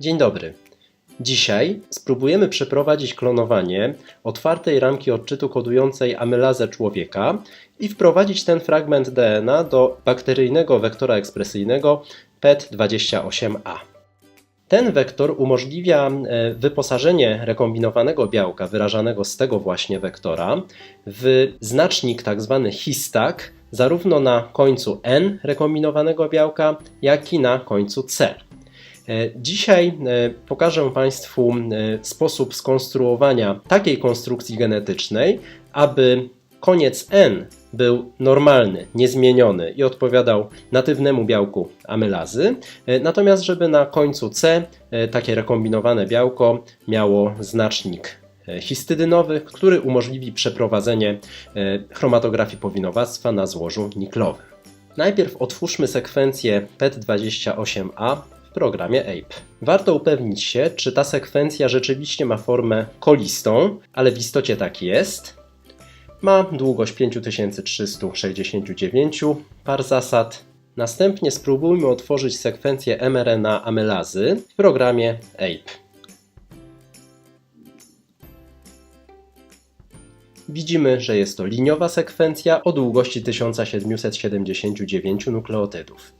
Dzień dobry. Dzisiaj spróbujemy przeprowadzić klonowanie otwartej ramki odczytu kodującej amylazę człowieka i wprowadzić ten fragment DNA do bakteryjnego wektora ekspresyjnego E PET28A. Ten wektor umożliwia e, wyposażenie rekombinowanego białka wyrażanego z tego właśnie wektora w znacznik tzw. histak zarówno na końcu N rekombinowanego białka, jak i na końcu C. E, Dzisiaj e, pokażę Państwu e, sposób skonstruowania takiej konstrukcji genetycznej, aby koniec N był normalny, niezmieniony i odpowiadał natywnemu białku amylazy, natomiast żeby na końcu C takie rekombinowane białko miało znacznik histydynowy, który umożliwi przeprowadzenie chromatografii powinowactwa na złożu niklowym. Najpierw otwórzmy sekwencję PET28A w programie APE. Warto upewnić się, czy ta sekwencja rzeczywiście ma formę kolistą, ale w istocie tak jest. Ma długość 5369 par zasad. Następnie spróbujmy otworzyć sekwencję mRNA amylazy w programie APE. Widzimy, że jest to liniowa sekwencja o długości 1779 nukleotydów.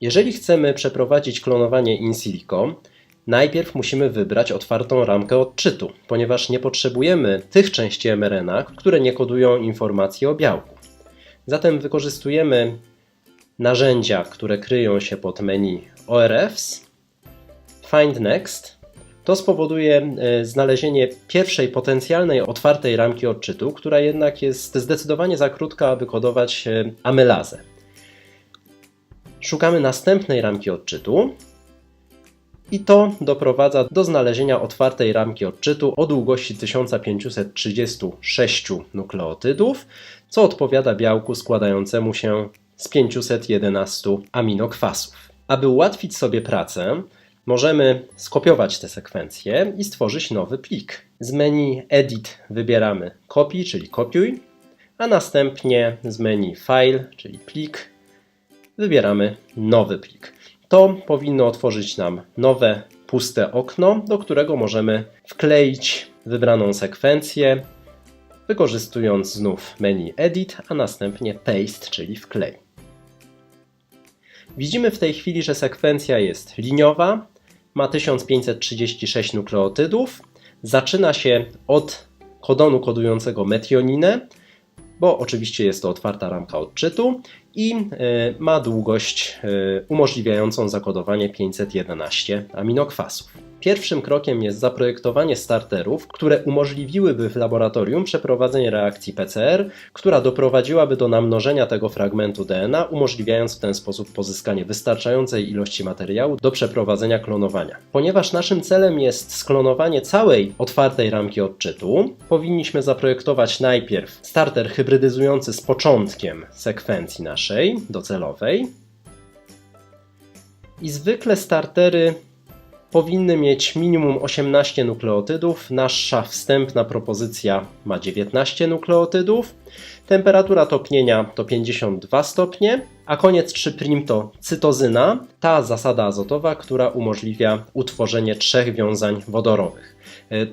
Jeżeli chcemy przeprowadzić klonowanie in silico, najpierw musimy wybrać otwartą ramkę odczytu, ponieważ nie potrzebujemy tych części mRNA, które nie kodują informacji o białku. Zatem wykorzystujemy narzędzia, które kryją się pod menu ORFs, Find Next. To spowoduje e, znalezienie pierwszej potencjalnej otwartej ramki odczytu, która jednak jest zdecydowanie za krótka, aby kodować e, amylazę. Szukamy następnej ramki odczytu i to doprowadza do znalezienia otwartej ramki odczytu o długości 1536 nukleotydów, co odpowiada białku składającemu się z 511 aminokwasów. Aby ułatwić sobie pracę, możemy skopiować tę sekwencję i stworzyć nowy plik. Z menu Edit wybieramy Copy, czyli kopiuj, a następnie z menu File, czyli plik, wybieramy nowy plik. To powinno otworzyć nam nowe, puste okno, do którego możemy wkleić wybraną sekwencję, wykorzystując znów menu Edit, a następnie Paste, czyli wklej. Widzimy w tej chwili, że sekwencja jest liniowa, ma 1536 nukleotydów, zaczyna się od kodonu kodującego metioninę, bo oczywiście jest to otwarta ramka odczytu i e, ma długość e, umożliwiającą zakodowanie 511 aminokwasów. Pierwszym krokiem jest zaprojektowanie starterów, które umożliwiłyby w laboratorium przeprowadzenie reakcji PCR, która doprowadziłaby do namnożenia tego fragmentu DNA, umożliwiając w ten sposób pozyskanie wystarczającej ilości materiału do przeprowadzenia klonowania. Ponieważ naszym celem jest sklonowanie całej otwartej ramki odczytu, powinniśmy zaprojektować najpierw starter hybrydyzujący z początkiem sekwencji naszej docelowej. I zwykle startery powinny mieć minimum 18 nukleotydów. Nasza wstępna propozycja ma 19 nukleotydów. Temperatura topnienia to 52 stopnie, a koniec 3' to cytozyna, ta zasada azotowa, która umożliwia utworzenie trzech wiązań wodorowych.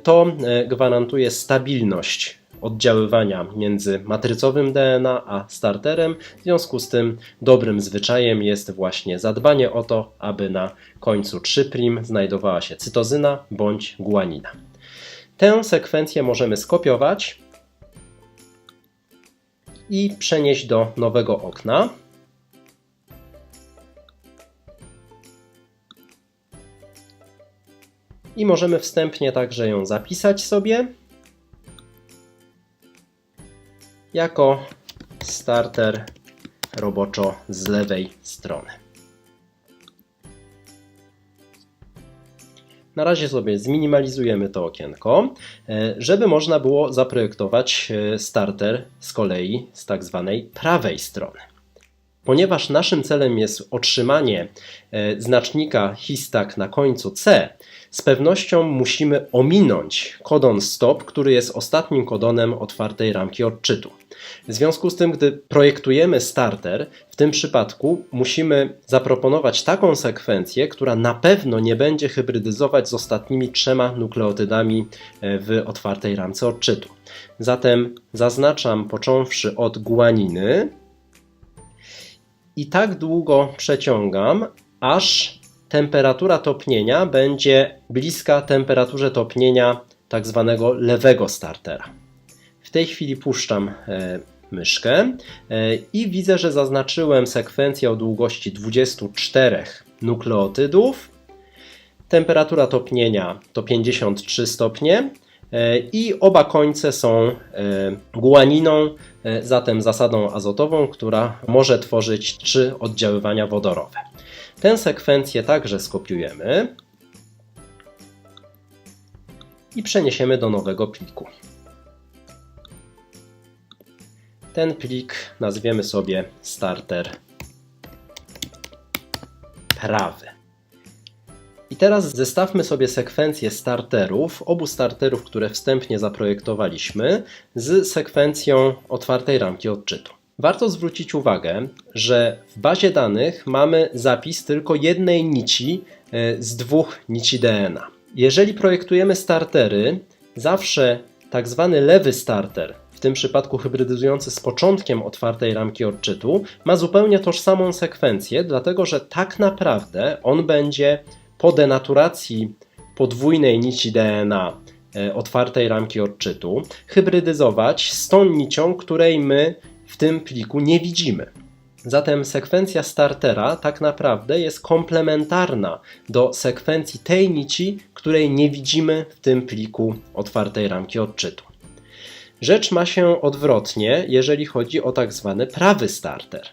To e, gwarantuje stabilność oddziaływania między matrycowym DNA a starterem. W związku z tym dobrym zwyczajem jest właśnie zadbanie o to, aby na końcu 3' znajdowała się cytozyna bądź guanina. Tę sekwencję możemy skopiować i przenieść do nowego okna. I możemy wstępnie także ją zapisać sobie jako starter roboczo z lewej strony. Na razie sobie zminimalizujemy to okienko, e, żeby można było zaprojektować e, starter z kolei z tak zwanej prawej strony. Ponieważ naszym celem jest otrzymanie e, znacznika histak na końcu C, z pewnością musimy ominąć kodon stop, który jest ostatnim kodonem otwartej ramki odczytu. W związku z tym, gdy projektujemy starter, w tym przypadku musimy zaproponować taką sekwencję, która na pewno nie będzie hybrydyzować z ostatnimi trzema nukleotydami e, w otwartej ramce odczytu. Zatem zaznaczam począwszy od guaniny i tak długo przeciągam, aż temperatura topnienia będzie bliska temperaturze topnienia tak zwanego lewego startera. W tej chwili puszczam e, myszkę e, i widzę, że zaznaczyłem sekwencję o długości 24 nukleotydów. Temperatura topnienia to 53 stopnie e, i oba końce są guaniną, zatem zasadą azotową, która może tworzyć trzy oddziaływania wodorowe. Tę sekwencję także skopiujemy i przeniesiemy do nowego pliku. Ten plik nazwiemy sobie starter prawy. I teraz zestawmy sobie sekwencję starterów, obu starterów, które wstępnie zaprojektowaliśmy, z sekwencją otwartej ramki odczytu. Warto zwrócić uwagę, że w bazie danych mamy zapis tylko jednej nici e, z dwóch nici DNA. Jeżeli projektujemy startery, zawsze tak zwany lewy starter, w tym przypadku hybrydyzujący z początkiem otwartej ramki odczytu, ma zupełnie tożsamą sekwencję, dlatego że tak naprawdę on będzie po denaturacji podwójnej nici DNA e, otwartej ramki odczytu hybrydyzować z tą nicią, której my w tym pliku nie widzimy. Zatem sekwencja startera tak naprawdę jest komplementarna do sekwencji tej nici, której nie widzimy w tym pliku otwartej ramki odczytu. Rzecz ma się odwrotnie, jeżeli chodzi o tak zwany prawy starter.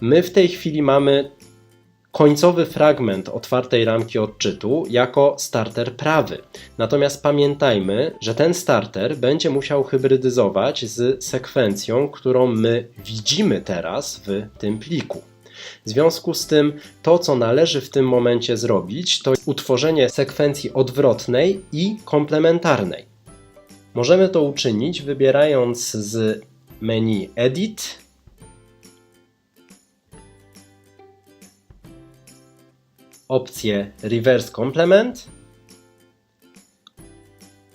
My w tej chwili mamy końcowy fragment otwartej ramki odczytu jako starter prawy. Natomiast pamiętajmy, że ten starter będzie musiał hybrydyzować z sekwencją, którą my widzimy teraz w tym pliku. W związku z tym, to co należy w tym momencie zrobić, to utworzenie sekwencji odwrotnej i komplementarnej. Możemy to uczynić wybierając z menu Edit opcję Reverse Complement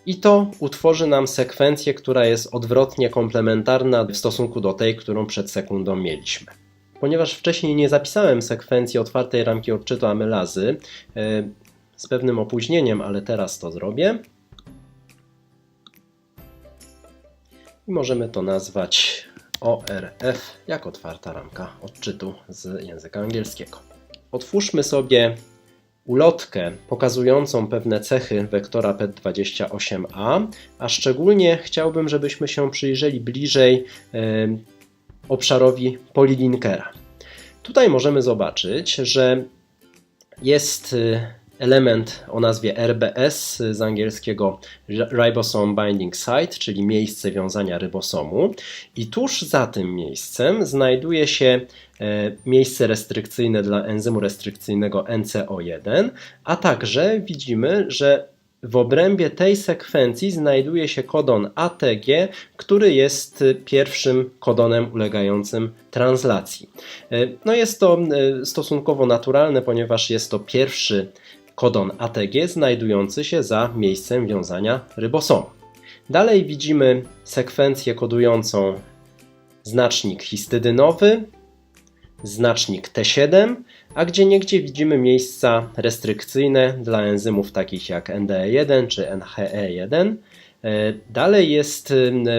i to utworzy nam sekwencję, która jest odwrotnie komplementarna w stosunku do tej, którą przed sekundą mieliśmy. Ponieważ wcześniej nie zapisałem sekwencji otwartej ramki odczytu amylazy, e, z pewnym opóźnieniem, ale teraz to zrobię. I możemy to nazwać ORF, jak otwarta ramka odczytu z języka angielskiego. Otwórzmy sobie ulotkę pokazującą pewne cechy wektora PET28a, a szczególnie chciałbym, żebyśmy się przyjrzeli bliżej obszarowi polilinkera. Tutaj możemy zobaczyć, że jest y, element o nazwie RBS z angielskiego Ribosome Binding Site, czyli miejsce wiązania rybosomu. I tuż za tym miejscem znajduje się e, miejsce restrykcyjne dla enzymu restrykcyjnego NCO1, a także widzimy, że w obrębie tej sekwencji znajduje się kodon ATG, który jest pierwszym kodonem ulegającym translacji. E, no jest to e, stosunkowo naturalne, ponieważ jest to pierwszy kodon ATG znajdujący się za miejscem wiązania rybosomu. Dalej widzimy sekwencję kodującą znacznik histydynowy, znacznik T7, a gdzie niegdzie widzimy miejsca restrykcyjne dla enzymów takich jak NDE1 czy NHE1. E, dalej jest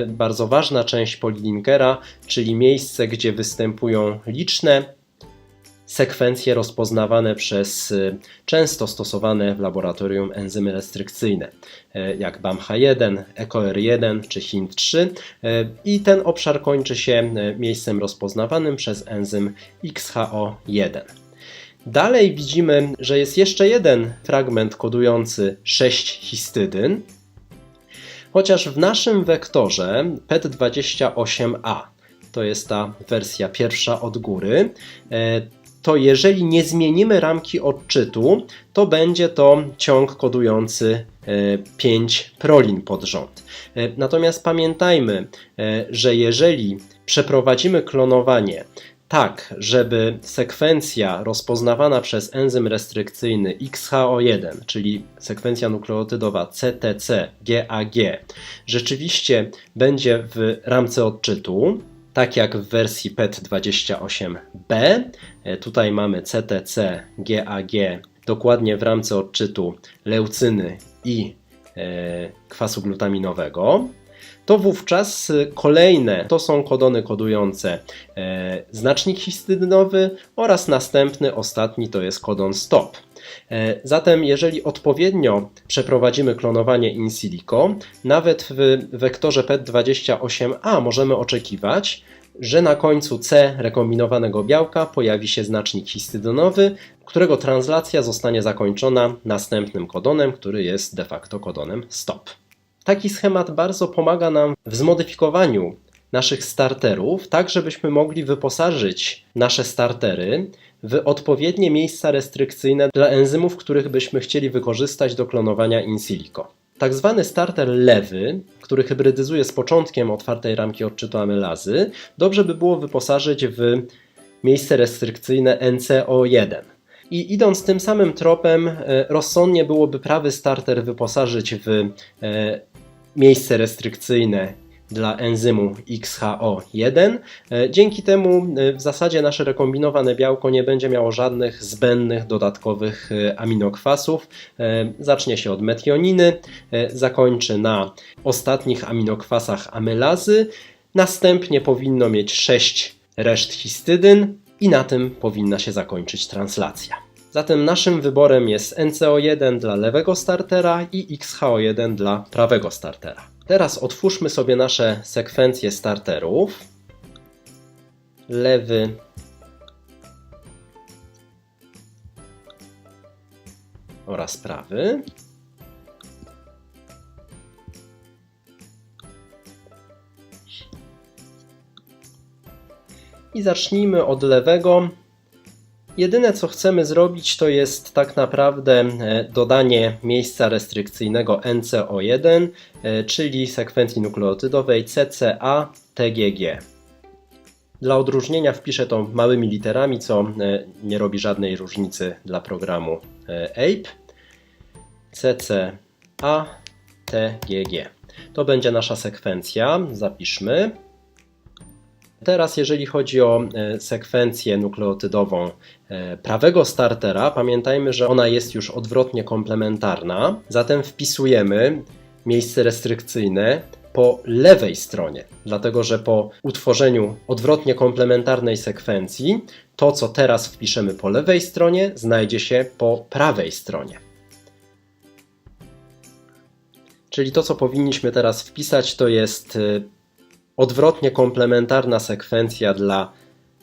bardzo ważna część polilinkera, czyli miejsce, gdzie występują liczne sekwencje rozpoznawane przez y, często stosowane w laboratorium enzymy restrykcyjne, y, jak BAMH1, ECOR1 czy HINT3 y, i ten obszar kończy się miejscem rozpoznawanym przez enzym XHO1. Dalej widzimy, że jest jeszcze jeden fragment kodujący 6 histydyn, chociaż w naszym wektorze PET28A to jest ta wersja pierwsza od góry, to jeżeli nie zmienimy ramki odczytu, to będzie to ciąg kodujący 5 prolin pod rząd. E, Natomiast pamiętajmy, e, że jeżeli przeprowadzimy klonowanie tak, żeby sekwencja rozpoznawana przez enzym restrykcyjny XHO1, czyli sekwencja nukleotydowa CTC GAG, rzeczywiście będzie w ramce odczytu, tak jak w wersji E PET28B. E, Tutaj mamy CTC GAG dokładnie w ramce odczytu leucyny i e, kwasu glutaminowego to wówczas y, kolejne to są kodony kodujące e, znacznik histydynowy oraz następny, ostatni to jest kodon stop. E, Zatem, jeżeli odpowiednio przeprowadzimy klonowanie in silico, nawet w wektorze PET28A możemy oczekiwać, że na końcu C rekombinowanego białka pojawi się znacznik histydynowy, którego translacja zostanie zakończona następnym kodonem, który jest de facto kodonem stop. Taki schemat bardzo pomaga nam w zmodyfikowaniu naszych starterów, tak żebyśmy mogli wyposażyć nasze startery w odpowiednie miejsca restrykcyjne dla enzymów, których byśmy chcieli wykorzystać do klonowania in silico. Tak zwany starter lewy, który hybrydyzuje z początkiem otwartej ramki odczytu amylazy, dobrze by było wyposażyć w miejsce restrykcyjne NCO1. I idąc tym samym tropem, e, rozsądnie byłoby prawy starter wyposażyć w e, miejsce restrykcyjne dla enzymu XHO1. E, Dzięki temu e, w zasadzie nasze rekombinowane białko nie będzie miało żadnych zbędnych dodatkowych e, aminokwasów. Zacznie się od metioniny, zakończy na ostatnich aminokwasach amylazy, następnie powinno mieć 6 reszt histydyn i na tym powinna się zakończyć translacja. Zatem naszym wyborem jest NCO1 dla lewego startera i XHO1 dla prawego startera. Teraz otwórzmy sobie nasze sekwencje starterów. Lewy oraz prawy. I zacznijmy od lewego. Jedyne co chcemy zrobić to jest tak naprawdę e, dodanie miejsca restrykcyjnego NCO1, e, czyli sekwencji nukleotydowej CCA-TGG. Dla odróżnienia wpiszę to małymi literami, co e, nie robi żadnej różnicy dla programu APE. CCA-TGG. To będzie nasza sekwencja. Zapiszmy. Teraz, jeżeli chodzi o e, sekwencję nukleotydową e, prawego startera, pamiętajmy, że ona jest już odwrotnie komplementarna, zatem wpisujemy miejsce restrykcyjne po lewej stronie, dlatego że po utworzeniu odwrotnie komplementarnej sekwencji, to co teraz wpiszemy po lewej stronie, znajdzie się po prawej stronie. Czyli to, co powinniśmy teraz wpisać, to jest e, odwrotnie komplementarna sekwencja dla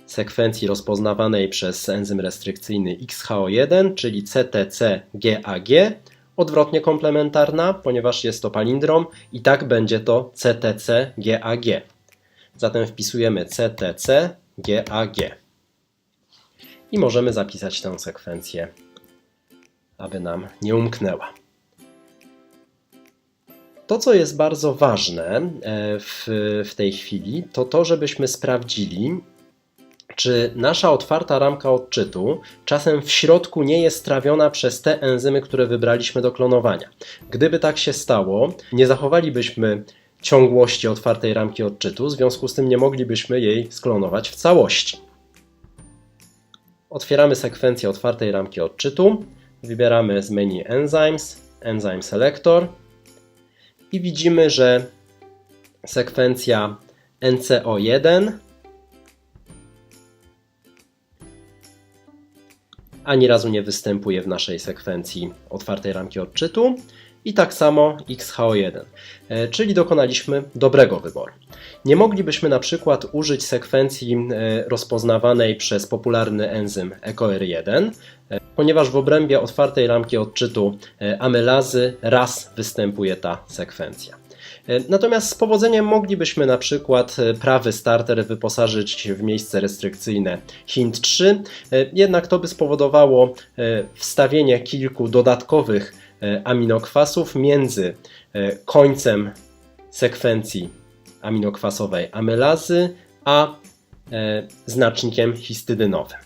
sekwencji rozpoznawanej przez enzym restrykcyjny XHO1, czyli CTC-GAG, odwrotnie komplementarna, ponieważ jest to palindrom i tak będzie to CTC-GAG. Zatem wpisujemy CTC-GAG i możemy zapisać tę sekwencję, aby nam nie umknęła. To, co jest bardzo ważne e, w, w tej chwili, to to, żebyśmy sprawdzili, czy nasza otwarta ramka odczytu czasem w środku nie jest trawiona przez te enzymy, które wybraliśmy do klonowania. Gdyby tak się stało, nie zachowalibyśmy ciągłości otwartej ramki odczytu, w związku z tym nie moglibyśmy jej sklonować w całości. Otwieramy sekwencję otwartej ramki odczytu, wybieramy z menu Enzymes, Enzyme Selector i widzimy, że sekwencja NCO1 ani razu nie występuje w naszej sekwencji otwartej ramki odczytu i tak samo XH1, e, czyli dokonaliśmy dobrego wyboru. Nie moglibyśmy na przykład użyć sekwencji e, rozpoznawanej przez popularny enzym EcoR1, e, ponieważ w obrębie otwartej ramki odczytu amylazy raz występuje ta sekwencja. Natomiast z powodzeniem moglibyśmy na przykład prawy starter wyposażyć w miejsce restrykcyjne hint 3, e, jednak to by spowodowało wstawienie kilku dodatkowych aminokwasów między e, końcem sekwencji aminokwasowej amylazy a e, znacznikiem histydynowym.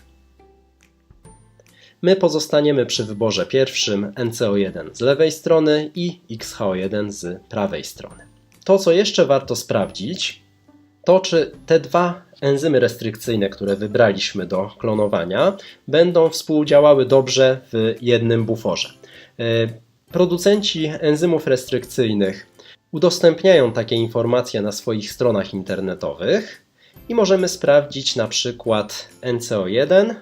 My pozostaniemy przy wyborze pierwszym NCO1 z lewej strony i XHO1 z prawej strony. To, co jeszcze warto sprawdzić, to czy te dwa enzymy restrykcyjne, które wybraliśmy do klonowania, będą współdziałały dobrze w jednym buforze. Producenci enzymów restrykcyjnych udostępniają takie informacje na swoich stronach internetowych i możemy sprawdzić na przykład NCO1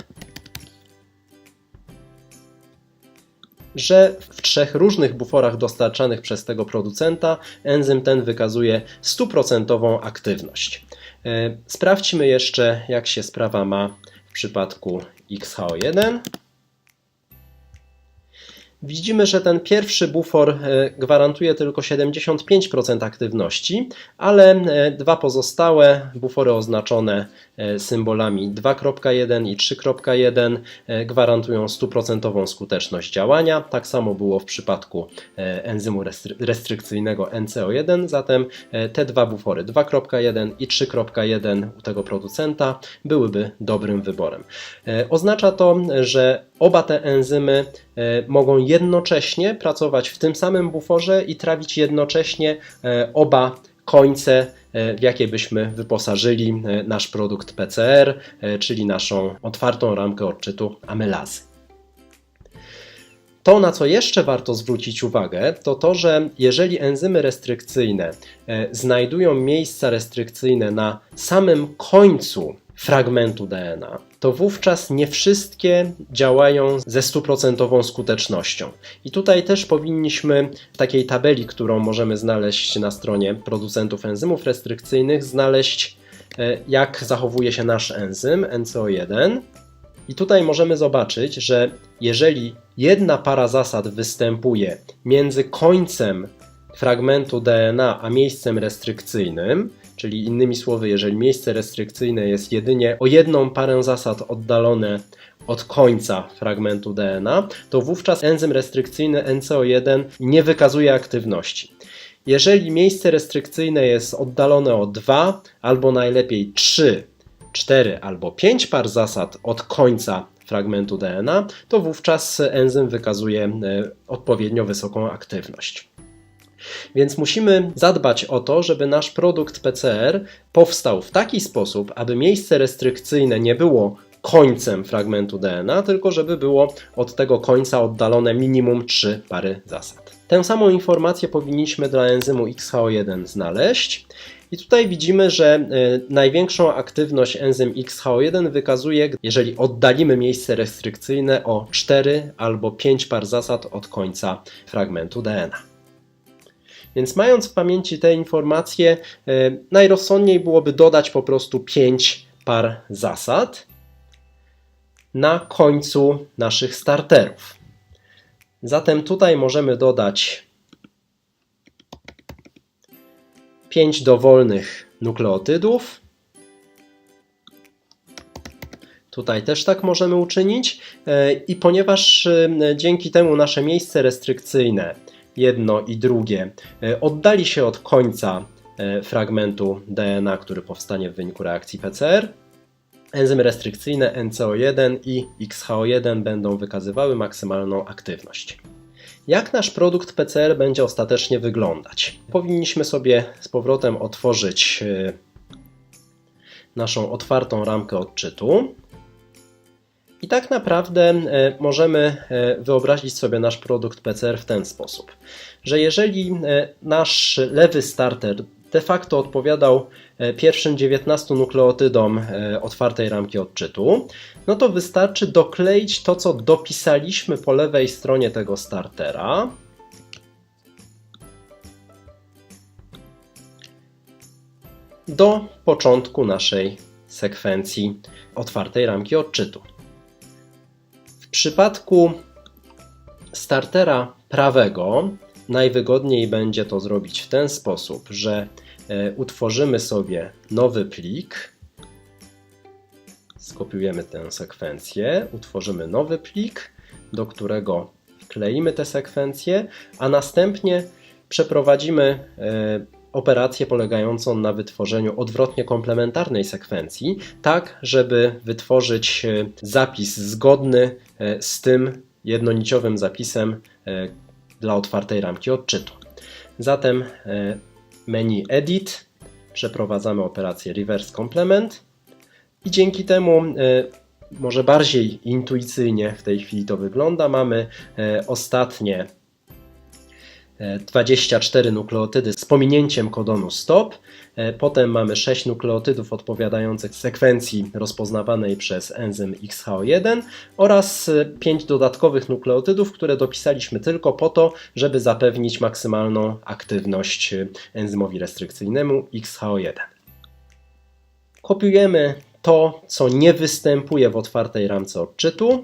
że w trzech różnych buforach dostarczanych przez tego producenta enzym ten wykazuje stuprocentową aktywność. E, Sprawdźmy jeszcze, jak się sprawa ma w przypadku XH1. Widzimy, że ten pierwszy bufor e, gwarantuje tylko 75% aktywności, ale e, dwa pozostałe bufory oznaczone e, symbolami 2.1 i 3.1 e, gwarantują 100% skuteczność działania. Tak samo było w przypadku enzymu restry- restrykcyjnego NCO1, zatem te dwa bufory 2.1 i 3.1 u tego producenta byłyby dobrym wyborem. Oznacza to, że oba te enzymy e, mogą jednocześnie pracować w tym samym buforze i trawić jednocześnie e, oba końce, e, w jakie byśmy wyposażyli nasz produkt PCR, czyli naszą otwartą ramkę odczytu amylazy. To, na co jeszcze warto zwrócić uwagę, to to, że jeżeli enzymy restrykcyjne znajdują miejsca restrykcyjne na samym końcu fragmentu DNA, to wówczas nie wszystkie działają ze stuprocentową skutecznością. I tutaj też powinniśmy w takiej tabeli, którą możemy znaleźć na stronie producentów enzymów restrykcyjnych, znaleźć e, jak zachowuje się nasz enzym NCO1. I tutaj możemy zobaczyć, że jeżeli jedna para zasad występuje między końcem fragmentu DNA a miejscem restrykcyjnym, czyli innymi słowy, jeżeli miejsce restrykcyjne jest jedynie o jedną parę zasad oddalone od końca fragmentu DNA, to wówczas enzym restrykcyjny NCO1 nie wykazuje aktywności. Jeżeli miejsce restrykcyjne jest oddalone o 2 albo najlepiej 3, 4 albo 5 par zasad od końca fragmentu DNA, to wówczas enzym wykazuje e, odpowiednio wysoką aktywność. Więc musimy zadbać o to, żeby nasz produkt PCR powstał w taki sposób, aby miejsce restrykcyjne nie było końcem fragmentu DNA, tylko żeby było od tego końca oddalone minimum 3 pary zasad. Tę samą informację powinniśmy dla enzymu XHO1 znaleźć. I tutaj widzimy, że y, największą aktywność enzym XHO1 wykazuje, jeżeli oddalimy miejsce restrykcyjne o 4 albo 5 par zasad od końca fragmentu DNA. Więc mając w pamięci te informacje, y, najrozsądniej byłoby dodać po prostu 5 par zasad na końcu naszych starterów. Zatem tutaj możemy dodać 5 dowolnych nukleotydów. Tutaj też tak możemy uczynić. E, I ponieważ e, dzięki temu nasze miejsce restrykcyjne, jedno i drugie, e, oddali się od końca e, fragmentu DNA, który powstanie w wyniku reakcji PCR, enzymy restrykcyjne NCO1 i XHO1 będą wykazywały maksymalną aktywność. Jak nasz produkt PCR będzie ostatecznie wyglądać? Powinniśmy sobie z powrotem otworzyć e, naszą otwartą ramkę odczytu. I tak naprawdę e, możemy e, wyobrazić sobie nasz produkt PCR w ten sposób, że jeżeli e, nasz lewy starter de facto odpowiadał pierwszym 19 nukleotydom otwartej ramki odczytu, no to wystarczy dokleić to, co dopisaliśmy po lewej stronie tego startera. Do początku naszej sekwencji otwartej ramki odczytu. Przypadku startera prawego najwygodniej będzie to zrobić w ten sposób, że e, utworzymy sobie nowy plik, skopiujemy tę sekwencję, utworzymy nowy plik, do którego wkleimy tę sekwencję, a następnie przeprowadzimy e, operację polegającą na wytworzeniu odwrotnie komplementarnej sekwencji, tak żeby wytworzyć e, zapis zgodny e, z tym jednoniciowym zapisem dla otwartej ramki odczytu. Zatem menu Edit, przeprowadzamy operację Reverse Complement i dzięki temu może bardziej intuicyjnie w tej chwili to wygląda. Mamy ostatnie 24 nukleotydy z pominięciem kodonu stop. E, potem mamy 6 nukleotydów odpowiadających sekwencji rozpoznawanej przez enzym XHO1 oraz 5 dodatkowych nukleotydów, które dopisaliśmy tylko po to, żeby zapewnić maksymalną aktywność enzymowi restrykcyjnemu XHO1. Kopiujemy to, co nie występuje w otwartej ramce odczytu,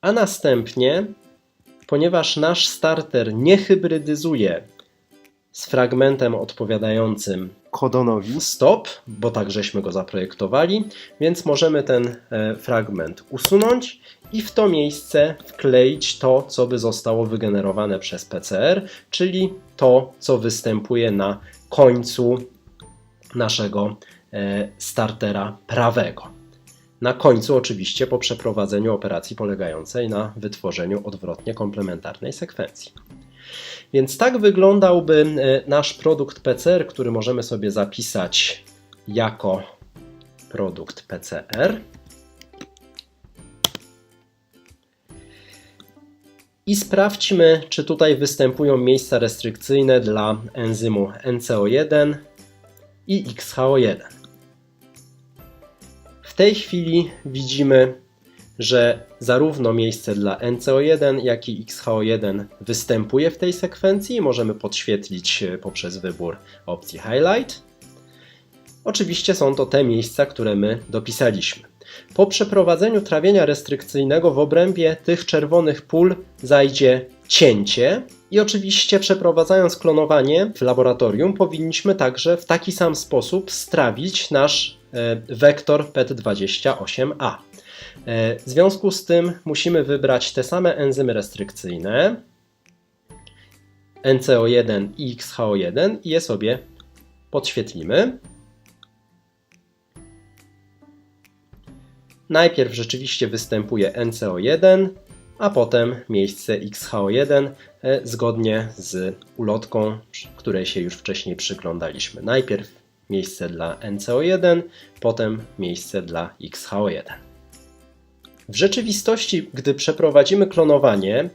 a następnie ponieważ nasz starter nie hybrydyzuje z fragmentem odpowiadającym kodonowi stop, bo tak żeśmy go zaprojektowali, więc możemy ten e, fragment usunąć i w to miejsce wkleić to, co by zostało wygenerowane przez PCR, czyli to, co występuje na końcu naszego e, startera prawego. Na końcu oczywiście po przeprowadzeniu operacji polegającej na wytworzeniu odwrotnie komplementarnej sekwencji. Więc tak wyglądałby e, nasz produkt PCR, który możemy sobie zapisać jako produkt PCR. I sprawdźmy, czy tutaj występują miejsca restrykcyjne dla enzymu NCO1 i XHO1. W tej chwili widzimy, że zarówno miejsce dla NCO1, jak i XHO1 występuje w tej sekwencji. Możemy podświetlić e, poprzez wybór opcji Highlight. Oczywiście są to te miejsca, które my dopisaliśmy. Po przeprowadzeniu trawienia restrykcyjnego w obrębie tych czerwonych pól zajdzie cięcie i oczywiście przeprowadzając klonowanie w laboratorium powinniśmy także w taki sam sposób strawić nasz E, wektor PET28A. E, w związku z tym musimy wybrać te same enzymy restrykcyjne NCO1 i XHO1 i je sobie podświetlimy. Najpierw rzeczywiście występuje NCO1, a potem miejsce XHO1 e, zgodnie z ulotką, której się już wcześniej przyglądaliśmy. Najpierw miejsce dla NCO1, potem miejsce dla XHO1. W rzeczywistości, gdy przeprowadzimy klonowanie,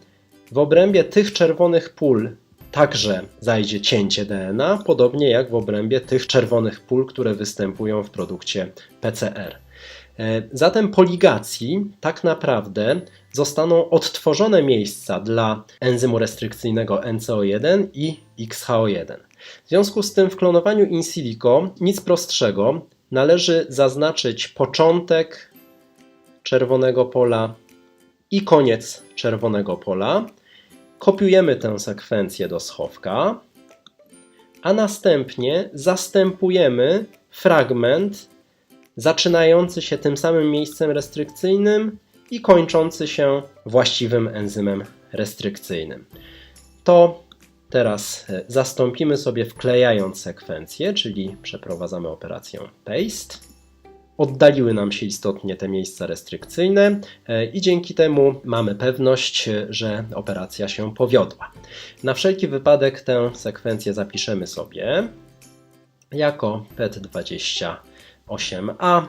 w obrębie tych czerwonych pól także zajdzie cięcie DNA, podobnie jak w obrębie tych czerwonych pól, które występują w produkcie PCR. E, zatem po ligacji tak naprawdę zostaną odtworzone miejsca dla enzymu restrykcyjnego NCO1 i XHO1. W związku z tym w klonowaniu in silico nic prostszego. Należy zaznaczyć początek czerwonego pola i koniec czerwonego pola. Kopiujemy tę sekwencję do schowka, a następnie zastępujemy fragment zaczynający się tym samym miejscem restrykcyjnym i kończący się właściwym enzymem restrykcyjnym. To Teraz e, zastąpimy sobie wklejając sekwencję, czyli przeprowadzamy operację paste. Oddaliły nam się istotnie te miejsca restrykcyjne e, i dzięki temu mamy pewność, e, że operacja się powiodła. Na wszelki wypadek tę sekwencję zapiszemy sobie jako PET28A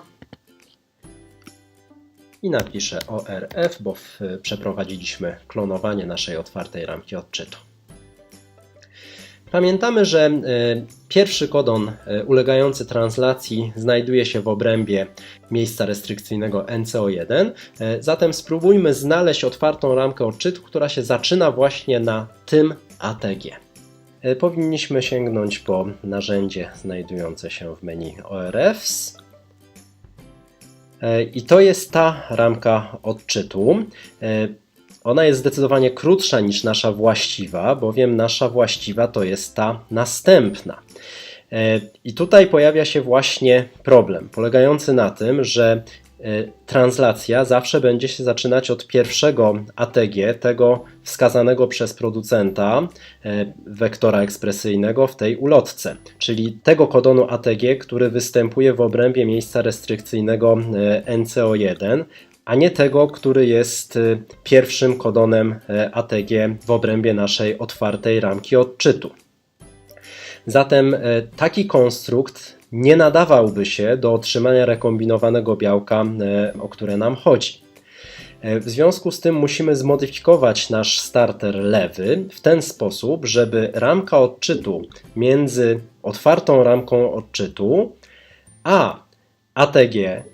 i napiszę ORF, bo przeprowadziliśmy klonowanie naszej otwartej ramki odczytu. Pamiętamy, że e, pierwszy kodon e, ulegający translacji znajduje się w obrębie miejsca restrykcyjnego NCO1, e, zatem spróbujmy znaleźć otwartą ramkę odczytu, która się zaczyna właśnie na tym ATG. Powinniśmy sięgnąć po narzędzie znajdujące się w menu ORFs. I to jest ta ramka odczytu. Ona jest zdecydowanie krótsza niż nasza właściwa, bowiem nasza właściwa to jest ta następna. E, I tutaj pojawia się właśnie problem, polegający na tym, że e, translacja zawsze będzie się zaczynać od pierwszego ATG, tego wskazanego przez producenta e, wektora ekspresyjnego w tej ulotce, czyli tego kodonu ATG, który występuje w obrębie miejsca restrykcyjnego NCO1, a nie tego, który jest pierwszym kodonem ATG w obrębie naszej otwartej ramki odczytu. Zatem e, taki konstrukt nie nadawałby się do otrzymania rekombinowanego białka, e, o które nam chodzi. E, w związku z tym musimy zmodyfikować nasz starter lewy w ten sposób, żeby ramka odczytu między otwartą ramką odczytu a ATG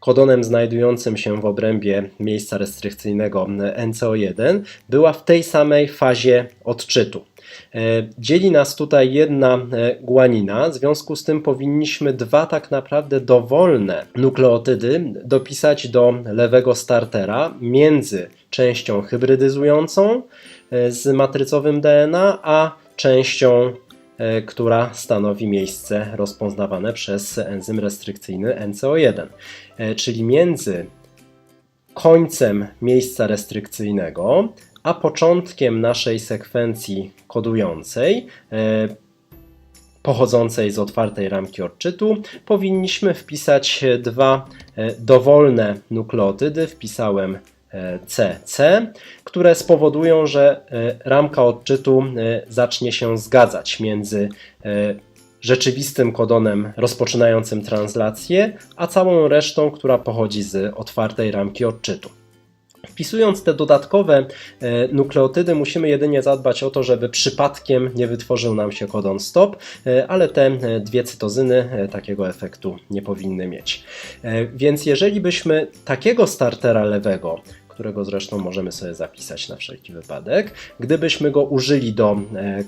kodonem znajdującym się w obrębie miejsca restrykcyjnego NCO1 była w tej samej fazie odczytu. E, dzieli nas tutaj jedna e, guanina, w związku z tym powinniśmy dwa tak naprawdę dowolne nukleotydy dopisać do lewego startera między częścią hybrydyzującą e, z matrycowym DNA, a częścią która stanowi miejsce rozpoznawane przez enzym restrykcyjny NCO1. Czyli między końcem miejsca restrykcyjnego a początkiem naszej sekwencji kodującej e, pochodzącej z otwartej ramki odczytu, powinniśmy wpisać dwa e, dowolne nukleotydy. Wpisałem CC, e, które spowodują, że ramka odczytu zacznie się zgadzać między rzeczywistym kodonem rozpoczynającym translację, a całą resztą, która pochodzi z otwartej ramki odczytu. Wpisując te dodatkowe e, nukleotydy, musimy jedynie zadbać o to, żeby przypadkiem nie wytworzył nam się kodon stop, e, ale te e, dwie cytozyny takiego efektu nie powinny mieć. Więc jeżeli byśmy takiego startera lewego którego zresztą możemy sobie zapisać na wszelki wypadek. Gdybyśmy go użyli do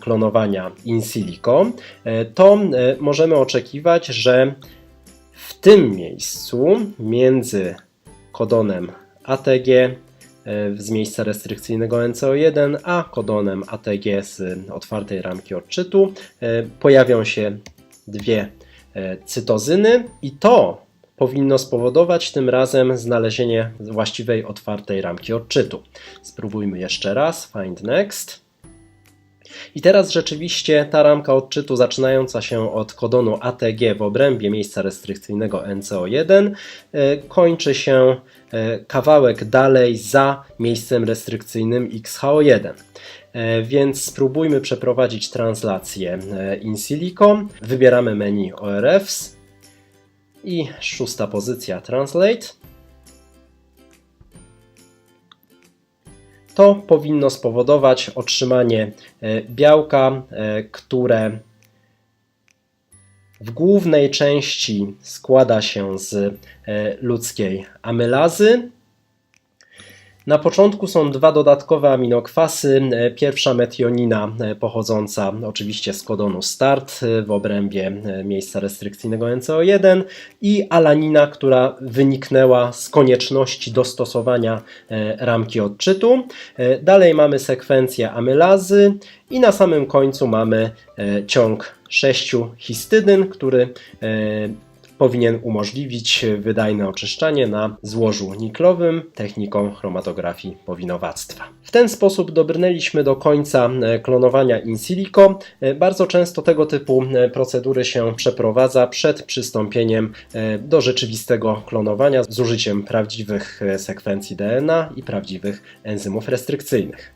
klonowania in silico, to możemy oczekiwać, że w tym miejscu między kodonem ATG z miejsca restrykcyjnego NCO1, a kodonem ATG z otwartej ramki odczytu e, pojawią się dwie e, cytozyny i to powinno spowodować tym razem znalezienie właściwej otwartej ramki odczytu. Spróbujmy jeszcze raz. Find next. I teraz rzeczywiście ta ramka odczytu zaczynająca się od kodonu ATG w obrębie miejsca restrykcyjnego NCO1 kończy się E, kawałek dalej za miejscem restrykcyjnym XHO1. E, więc spróbujmy przeprowadzić translację e, in silico. Wybieramy menu ORFs i szósta pozycja Translate. To powinno spowodować otrzymanie białka, które w głównej części składa się z e, ludzkiej amylazy. Na początku są dwa dodatkowe aminokwasy. E, pierwsza metionina e, pochodząca oczywiście z kodonu START w obrębie miejsca restrykcyjnego NCO1 i alanina, która wyniknęła z konieczności dostosowania ramki odczytu. Dalej mamy sekwencję amylazy i na samym końcu mamy ciąg sześciu histydyn, który e, powinien umożliwić wydajne oczyszczanie na złożu niklowym techniką chromatografii powinowactwa. W ten sposób dobrnęliśmy do końca e, klonowania in silico. E, bardzo często tego typu procedury się przeprowadza przed przystąpieniem do rzeczywistego klonowania z użyciem prawdziwych sekwencji DNA i prawdziwych enzymów restrykcyjnych.